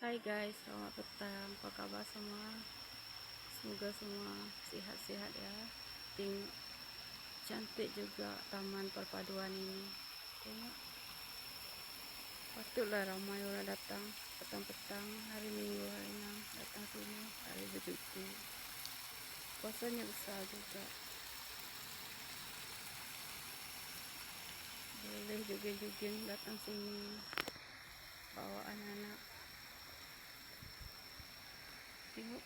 Hai guys, selamat petang. Apa kabar semua? Semoga semua sehat-sehat ya. Ting cantik juga taman perpaduan ini. Tengok. Patutlah ramai orang datang petang-petang hari Minggu hari enam datang sini hari bercuti. Puasanya besar juga. Boleh jogging-jogging datang sini bawa anak-anak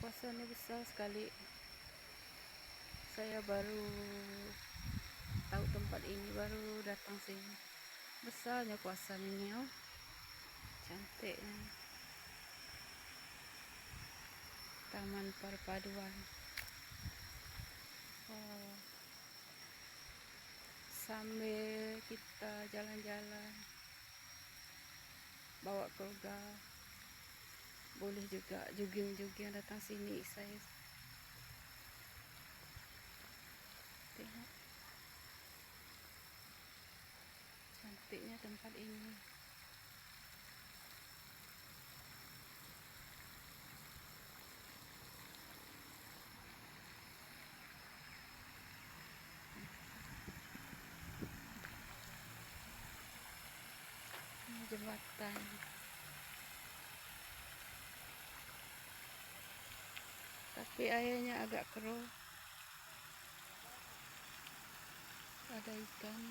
tengok pasarnya besar sekali. Saya baru tahu tempat ini baru datang sini. Besarnya kuasan ini oh. Cantiknya taman perpaduan. Oh. Sambil kita jalan-jalan bawa keluarga boleh juga jogging-jogging datang sini saya tengok. Cantiknya tempat ini jembatan tapi airnya agak keruh. Ada ikan.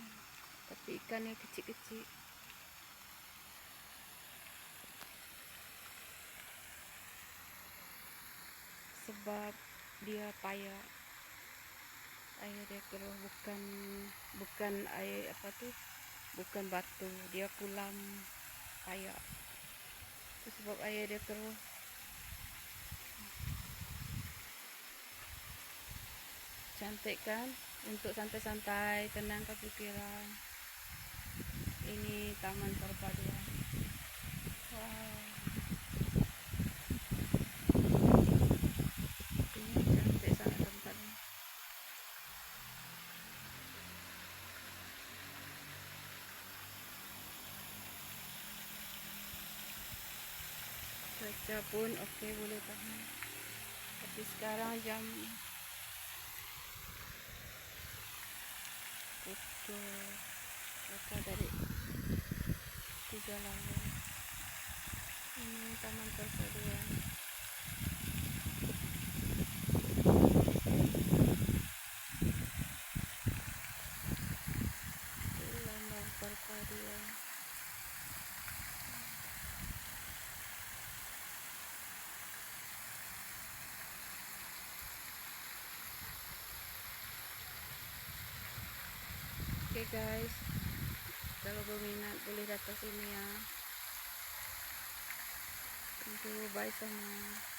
Tapi ikannya kecil-kecil. Sebab dia payah. Air dia keruh bukan bukan air apa tuh bukan batu. Dia kulam payah. Itu sebab air dia keruh cantik kan? Untuk santai-santai tenangkan pikiran ini taman perpaduan wow. Ini cantik sangat tempatnya cuaca pun oke okay, boleh tahan. Tapi sekarang jam itu apa dari tiga lalu ini taman perpaduan okay guys, kalau berminat boleh datang sini ya. Thank you, bye semua.